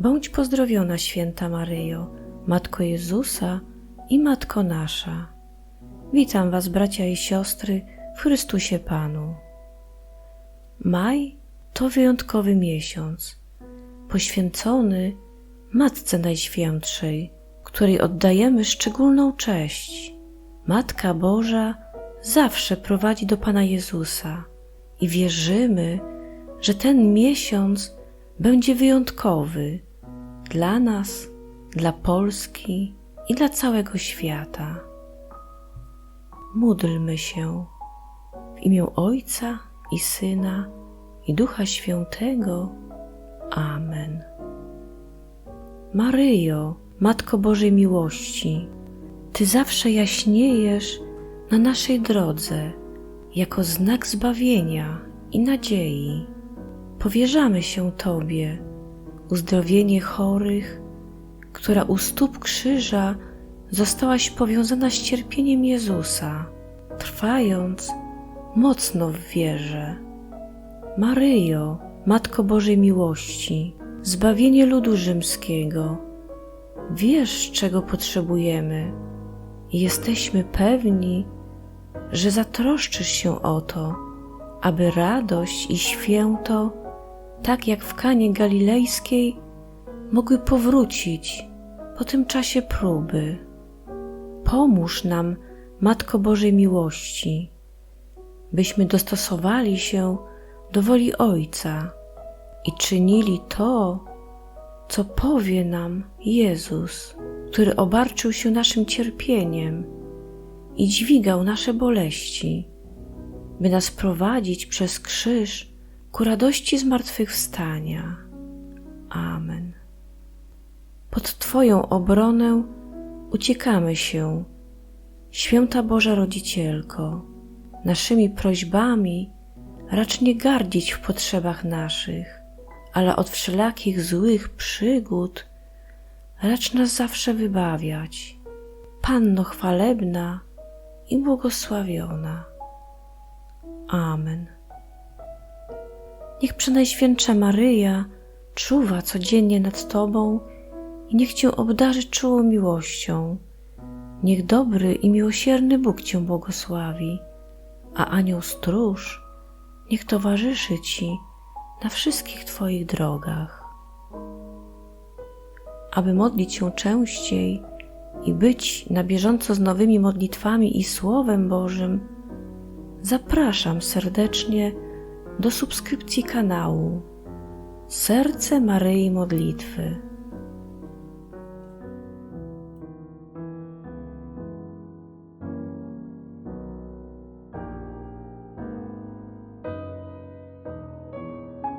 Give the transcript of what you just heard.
Bądź pozdrowiona, święta Maryjo, Matko Jezusa i Matko nasza. Witam Was, bracia i siostry, w Chrystusie Panu. Maj to wyjątkowy miesiąc, poświęcony Matce Najświętszej, której oddajemy szczególną cześć. Matka Boża zawsze prowadzi do Pana Jezusa i wierzymy, że ten miesiąc będzie wyjątkowy dla nas, dla Polski i dla całego świata. Módlmy się w imię Ojca i Syna i Ducha Świętego. Amen. Maryjo, Matko Bożej Miłości, Ty zawsze jaśniejesz na naszej drodze jako znak zbawienia i nadziei. Powierzamy się Tobie, uzdrowienie chorych, która u stóp krzyża zostałaś powiązana z cierpieniem Jezusa, trwając mocno w wierze. Maryjo, Matko Bożej Miłości, zbawienie ludu rzymskiego, wiesz, czego potrzebujemy i jesteśmy pewni, że zatroszczysz się o to, aby radość i święto, tak jak w Kanie Galilejskiej, mogły powrócić po tym czasie próby. Pomóż nam, Matko Bożej Miłości, byśmy dostosowali się do woli Ojca i czynili to, co powie nam Jezus, który obarczył się naszym cierpieniem i dźwigał nasze boleści, by nas prowadzić przez krzyż ku radości zmartwychwstania. Amen. Pod Twoją obronę uciekamy się, Święta Boża Rodzicielko, naszymi prośbami racz nie gardzić w potrzebach naszych, ale od wszelakich złych przygód racz nas zawsze wybawiać. Panno chwalebna i błogosławiona. Amen. Niech Przenajświętsza Maryja czuwa codziennie nad Tobą i niech Cię obdarzy czułą miłością. Niech dobry i miłosierny Bóg Cię błogosławi, a anioł stróż niech towarzyszy Ci na wszystkich Twoich drogach. Aby modlić się częściej i być na bieżąco z nowymi modlitwami i Słowem Bożym, zapraszam serdecznie do subskrypcji kanału Serce Maryi Modlitwy.